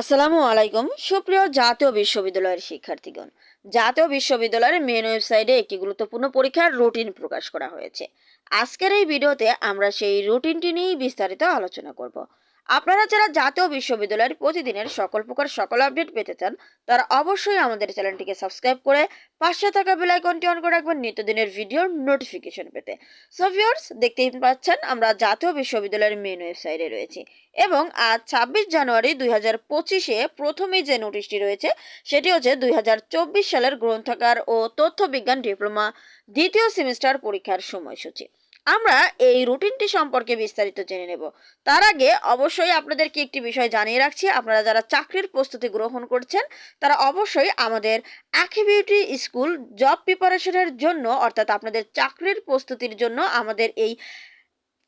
আসসালামু আলাইকুম। সুপ্রিয় জাতীয় বিশ্ববিদ্যালয়ের শিক্ষার্থীগণ, জাতীয় বিশ্ববিদ্যালয়ের মেন ওয়েবসাইটে একটি গুরুত্বপূর্ণ পরীক্ষার রুটিন প্রকাশ করা হয়েছে। আজকের এই ভিডিওতে আমরা সেই রুটিনটি নিয়েই বিস্তারিত আলোচনা করব। আপনারা যারা জাতীয় বিশ্ববিদ্যালয়ের প্রতিদিনের সকল প্রকার সকল আপডেট পেতে চান, তারা অবশ্যই আমাদের চ্যানেলটিকে সাবস্ক্রাইব করে পাশে থাকা বেল আইকনটি অন করে রাখবেন নিত্যদিনের ভিডিওর নোটিফিকেশন পেতে। সো ভিউয়ার্স দেখতেই পাচ্ছেন আমরা জাতীয় বিশ্ববিদ্যালয়ের মেন ওয়েবসাইটে রয়েছি এবং আজ ছাব্বিশ জানুয়ারি দুই হাজার পঁচিশে প্রথমেই যে নোটিশটি রয়েছে, সেটি হচ্ছে দুই হাজার চব্বিশ সালের গ্রন্থাগার ও তথ্য বিজ্ঞান ডিপ্লোমা দ্বিতীয় সেমিস্টার পরীক্ষার সময়সূচি। আমরা এই রুটিনটি সম্পর্কে বিস্তারিত জেনে নেব। তার আগে অবশ্যই আপনাদেরকে একটি বিষয় জানিয়ে রাখছি, আপনারা যারা চাকরির প্রস্তুতি গ্রহণ করছেন, তারা অবশ্যই আমাদের আখি বিউটি স্কুল জব প্রিপারেশনের জন্য, অর্থাৎ আপনাদের চাকরির প্রস্তুতির জন্য আমাদের এই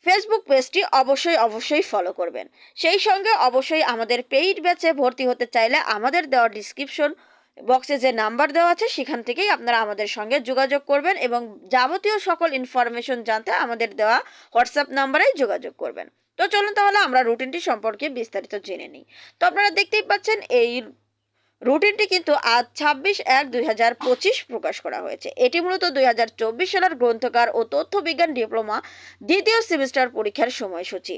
ফেসবুক পেজটি অবশ্যই অবশ্যই ফলো করবেন। সেই সঙ্গে অবশ্যই আমাদের পেইড ব্যাচে ভর্তি হতে চাইলে আমাদের দেওয়া ডিসক্রিপশন বক্সে যে নাম্বার দেওয়া আছে, সেখান থেকেই আপনারা আমাদের সঙ্গে যোগাযোগ করবেন এবং যাবতীয় সকল ইনফরমেশন জানতে আমাদের দেওয়া হোয়াটসঅ্যাপ নাম্বারেই যোগাযোগ করবেন। তো চলুন তাহলে আমরা রুটিনটি সম্পর্কে বিস্তারিত জেনে নিই। তো আপনারা দেখতেই পাচ্ছেন, এই রুটিনটি কিন্তু আজ ছাব্বিশ এক দুই প্রকাশ করা হয়েছে। এটি মূলত দুই হাজার চব্বিশ সালের গ্রন্থকার ও তথ্য বিজ্ঞান ডিপ্লোমা দ্বিতীয় সেমিস্টার পরীক্ষার সময়সূচি।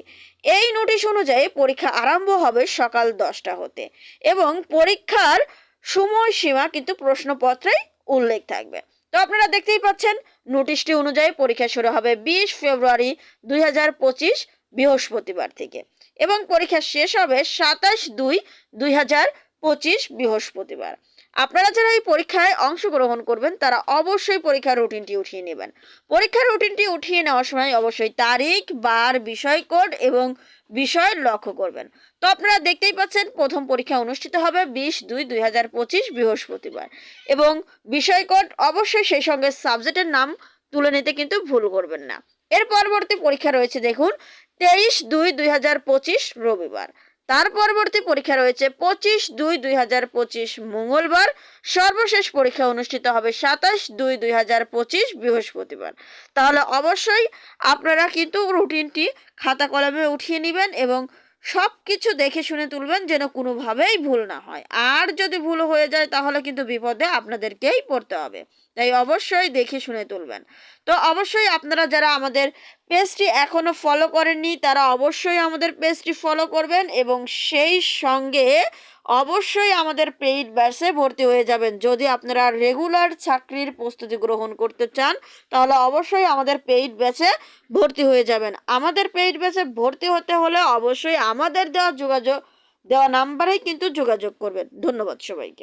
এই নোটিশ অনুযায়ী পরীক্ষা আরম্ভ হবে সকাল দশটা হতে এবং পরীক্ষার সময়সীমা কিন্তু প্রশ্নপত্রেই উল্লেখ থাকবে। তো আপনারা দেখতেই পাচ্ছেন, নোটিশটি অনুযায়ী পরীক্ষা শুরু হবে বিশ ফেব্রুয়ারি দুই হাজার পঁচিশ বৃহস্পতিবার থেকে এবং পরীক্ষা শেষ হবে সাতাশ দুই দুই বৃহস্পতিবার। আপনারা যারা এই পরীক্ষায় অংশগ্রহণ করবেন, তারা অবশ্যই পরীক্ষার রুটিনটি উঠিয়ে নেবেন। পরীক্ষার রুটিনটি উঠিয়ে নেওয়ার সময় অবশ্যই তারিখ, বার, বিষয় কোড এবং বিষয় লক্ষ্য করবেন। তো আপনারা দেখতেই পাচ্ছেন, প্রথম পরীক্ষা অনুষ্ঠিত হবে বিশ দুই দুই হাজার পঁচিশ বৃহস্পতিবার এবং বিষয় কোড অবশ্যই সেই সঙ্গে সাবজেক্টের নাম তুলে নিতে কিন্তু ভুল করবেন না। এর পরবর্তী পরীক্ষা রয়েছে দেখুন, তেইশ দুই দুই হাজার পঁচিশ রবিবার। তার পরবর্তী পরীক্ষা রয়েছে পঁচিশ দুই দুই হাজার পঁচিশ মঙ্গলবার। সর্বশেষ পরীক্ষা অনুষ্ঠিত হবে সাতাশ দুই দুই হাজার পঁচিশ বৃহস্পতিবার। তাহলে অবশ্যই আপনারা কিন্তু রুটিনটি খাতা কলমে উঠিয়ে নেবেন এবং সব কিছু দেখে শুনে তুলবেন যেন কোনোভাবেই ভুল না হয়। আর যদি ভুল হয়ে যায়, তাহলে কিন্তু বিপদে আপনাদেরকেই পড়তে হবে। তাই অবশ্যই দেখে শুনে তুলবেন। তো অবশ্যই আপনারা যারা আমাদের পেজটি এখনও ফলো করেননি, তারা অবশ্যই আমাদের পেজটি ফলো করবেন এবং সেই সঙ্গে অবশ্যই আমাদের পেইড ব্যাচে ভর্তি হয়ে যাবেন। যদি আপনারা রেগুলার চাকরির প্রস্তুতি গ্রহণ করতে চান, তাহলে অবশ্যই আমাদের পেইড ব্যাচে ভর্তি হয়ে যাবেন। আমাদের পেইড ব্যাচে ভর্তি হতে হলে অবশ্যই আমাদের দেওয়া যোগাযোগ, দেওয়া নাম্বারেই কিন্তু যোগাযোগ করবেন। ধন্যবাদ সবাইকে।